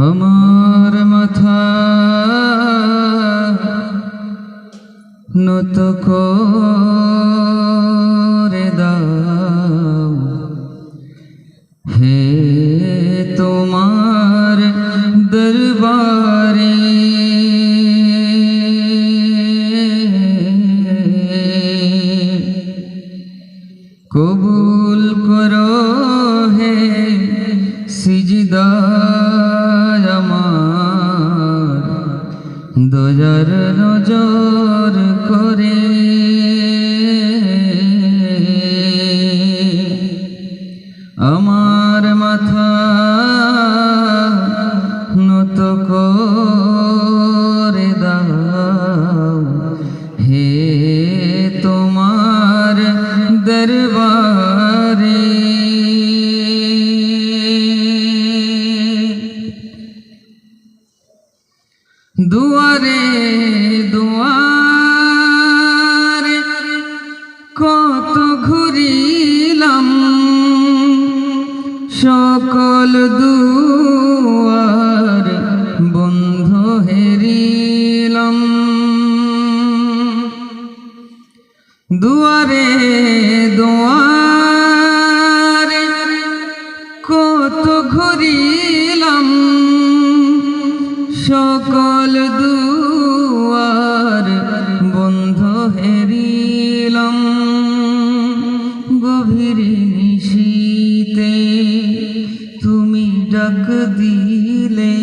আমার মাথা নত করে দাও। হে তোমার দরবারে। কবুল করো দয়ার নজর দুয়ারে দুয়ারে কত ঘুরিলাম। সকল দুয়ার বন্ধ হেরিলাম। দুয়ারে দুয়ারে কত ঘুরিলাম। সকল দুয়ার বন্ধ হেরিলাম। গভীর নিশীতে তুমি ডাক দিলে।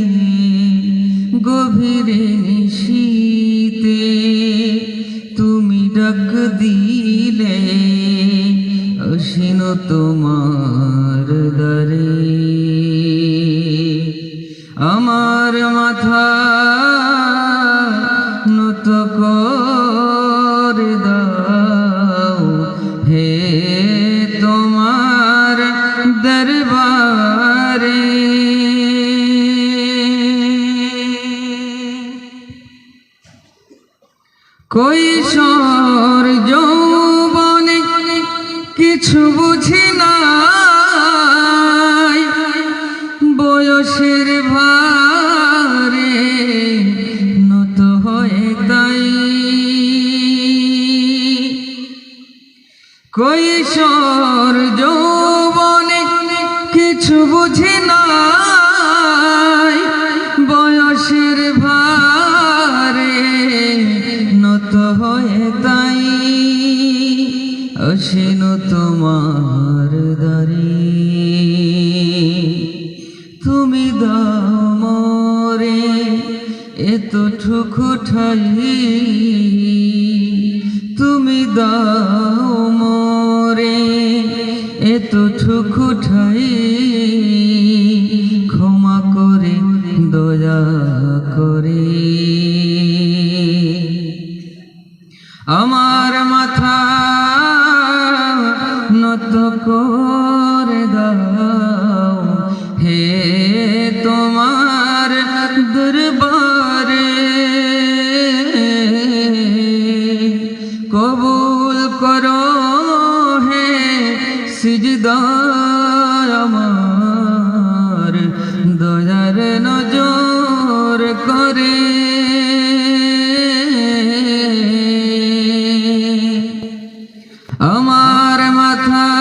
গভীর নিশীতে তুমি ডাক দিলে। অসীন তোমার আমার মাথা নত করে দাও। হে তোমার দরবারে। কই কৈশোর যৌবনে কিছু বুঝি নাই কৈশোর যৌবনে কিছু বুঝি নাই। বয়সের ভারে নত হয়ে তাই। অসীন তোমার দারি। তুমি দাও মরে এত ঠুকুঠাই তুমি দাও মরে এত ঠুকুঠাই ক্ষমা করে, দয়া করে। আমার মাথা নত করে দাও। হে তোমার দরবারে কবুল করো। সিজদার আমার দয়ার নজর করে। আমার মাথা